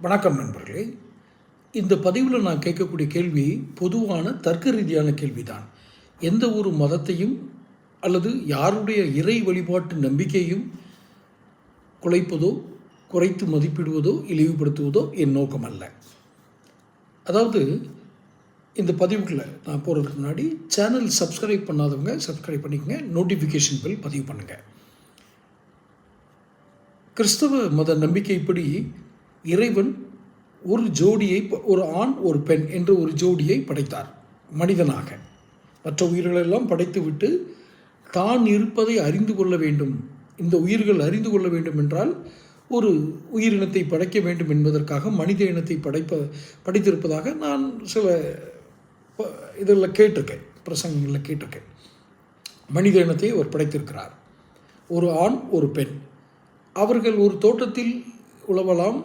வணக்கம் நண்பர்களே. இந்த பதிவில் நான் கேட்கக்கூடிய கேள்வி பொதுவான தர்க்க ரீதியான கேள்விதான். எந்த ஒரு மதத்தையும் அல்லது யாருடைய இறை வழிபாட்டு நம்பிக்கையும் குலைப்பதோ குறைத்து மதிப்பிடுவதோ இழிவுபடுத்துவதோ என் நோக்கம் அல்ல அதாவது இந்த பதிவுக்குள்ளே நான் போகிறதுக்கு முன்னாடி சேனல் சப்ஸ்கிரைப் பண்ணாதவங்க சப்ஸ்கிரைப் பண்ணிக்கங்க நோட்டிஃபிகேஷன் பில் பதிவு பண்ணுங்கள் கிறிஸ்தவ மத நம்பிக்கைப்படி இறைவன் ஒரு ஜோடியை ஒரு ஆண் ஒரு பெண் என்று ஒரு ஜோடியை படைத்தார் மனிதனாக. மற்ற உயிர்களெல்லாம் படைத்துவிட்டு தான் இருப்பதை அறிந்து கொள்ள வேண்டும். இந்த உயிர்கள் அறிந்து கொள்ள வேண்டும் என்றால் ஒரு உயிரினத்தை படைக்க வேண்டும் என்பதற்காக மனித இனத்தை படைப்ப படைத்திருப்பதாக நான் சில இதில் கேட்டிருக்கேன் பிரசங்கங்களில் கேட்டிருக்கேன். மனித இனத்தை அவர் படைத்திருக்கிறார். ஒரு ஆண் ஒரு பெண். அவர்கள் ஒரு தோட்டத்தில் உழவலாம்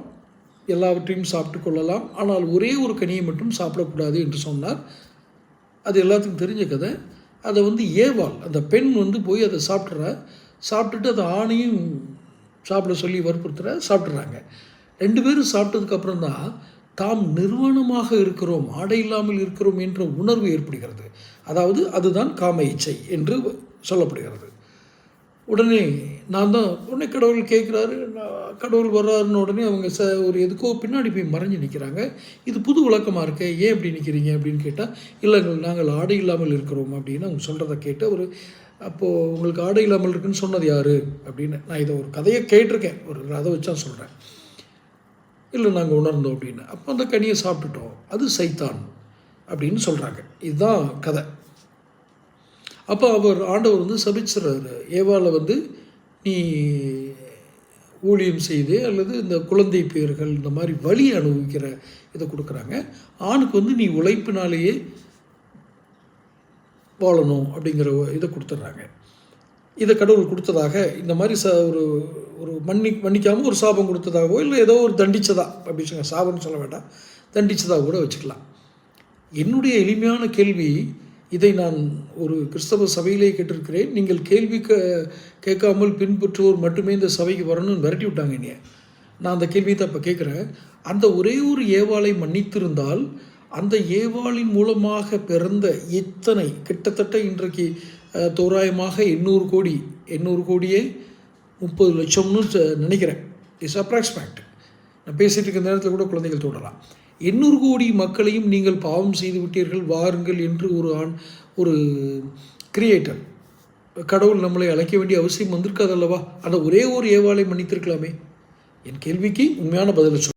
எல்லாவற்றையும் சாப்பிட்டு கொள்ளலாம். ஆனால் ஒரே ஒரு கனியை மட்டும் சாப்பிடக்கூடாது என்று சொன்னார். அது எல்லாத்துக்கும் தெரிஞ்ச கதை. அதை வந்து ஏவாள் அந்த பெண் வந்து போய் அதை சாப்பிட்றா சாப்பிட்டுட்டு அதை ஆணையும் சாப்பிட சொல்லி வற்புறுத்துற சாப்பிட்றாங்க ரெண்டு பேரும் சாப்பிட்டதுக்கப்புறம் தான் தாம் நிர்வாணமாக இருக்கிறோம் ஆடை இல்லாமல் இருக்கிறோம் என்ற உணர்வு ஏற்படுகிறது. அதாவது அதுதான் காம இச்சை என்று சொல்லப்படுகிறது. உடனே நான் தான் உடனே கடவுள் கேட்குறாரு கடவுள் வர்றாருன்னு உடனே அவங்க ச ஒரு எதுக்கோ பின்னாடி போய் மறைஞ்சு நிற்கிறாங்க இது புது விளக்கமாக இருக்கே ஏன் இப்படி நிற்கிறீங்க அப்படின்னு கேட்டால் இல்லைங்கள் நாங்கள் ஆடை இல்லாமல் இருக்கிறோம் அப்படின்னு அவங்க சொல்கிறத கேட்டு ஒரு அப்போது உங்களுக்கு ஆடை இல்லாமல் இருக்குன்னு சொன்னது யார்? அப்படின்னு நான் இதை ஒரு கதையை கேட்டிருக்கேன். ஒரு அதை வச்சா சொல்கிறேன் இல்லை நாங்கள் உணர்ந்தோம் அப்படின்னு. அப்போ அந்த கனியை சாப்பிட்டுட்டோம். அது சைத்தான் அப்படின்னு சொல்கிறாங்க இதுதான் கதை. அப்போ அவர் ஆண்டவர் வந்து சபிச்சிடுறாரு ஏவாவில் வந்து நீ ஊழியம் செய்து அல்லது இந்த குழந்தை பேர்கள் இந்த மாதிரி வலி அனுபவிக்கிற இதை கொடுக்குறாங்க. ஆணுக்கு வந்து நீ உழைப்பினாலேயே வாழணும் அப்படிங்கிற இதை கொடுத்துட்றாங்க. இதை கடவுள் கொடுத்ததாக இந்த மாதிரி ச ஒரு ஒரு மன்னி மன்னிக்காமல் ஒரு சாபம் கொடுத்ததாகவோ இல்லை ஏதோ ஒரு தண்டிச்சதா அப்படி சொல்லுங்க சாபம்னு சொல்ல வேண்டாம். தண்டிச்சதாக கூட வச்சுக்கலாம். என்னுடைய எளிமையான கேள்வி இதை நான் ஒரு கிறிஸ்தவ சபையிலே கேட்டிருக்கிறேன். நீங்கள் கேள்வி க கேட்காமல் பின்பற்றுவோர் மட்டுமே இந்த சபைக்கு வரணும்னு விரட்டி விட்டாங்க என்னைய. நான் அந்த கேள்வியை தான் இப்போ கேட்குறேன். அந்த ஒரே ஒரு ஏவாளை மன்னித்திருந்தால் அந்த ஏவாளின் மூலமாக பிறந்த இத்தனை கிட்டத்தட்ட இன்றைக்கு தோராயமாக எண்ணூறு கோடி எண்ணூறு கோடியே முப்பது லட்சம்னு நினைக்கிறேன். இஸ் அப்ராக்சிமேட் நான் பேசிகிட்டு இருக்க நேரத்தில் கூட குழந்தைகள் தோன்றலாம் எண்ணூறு கோடி மக்களையும் நீங்கள் பாவம் செய்து விட்டீர்கள் வாருங்கள் என்று ஒரு ஆண் ஒரு கிரியேட்டர் கடவுள் நம்மளை அழைக்க வேண்டிய அவசியம் வந்திருக்காது அல்லவா? அந்த ஒரே ஒரு ஏவாலை மன்னித்திருக்கலாமே? என் கேள்விக்கு உண்மையான பதிலை சொல்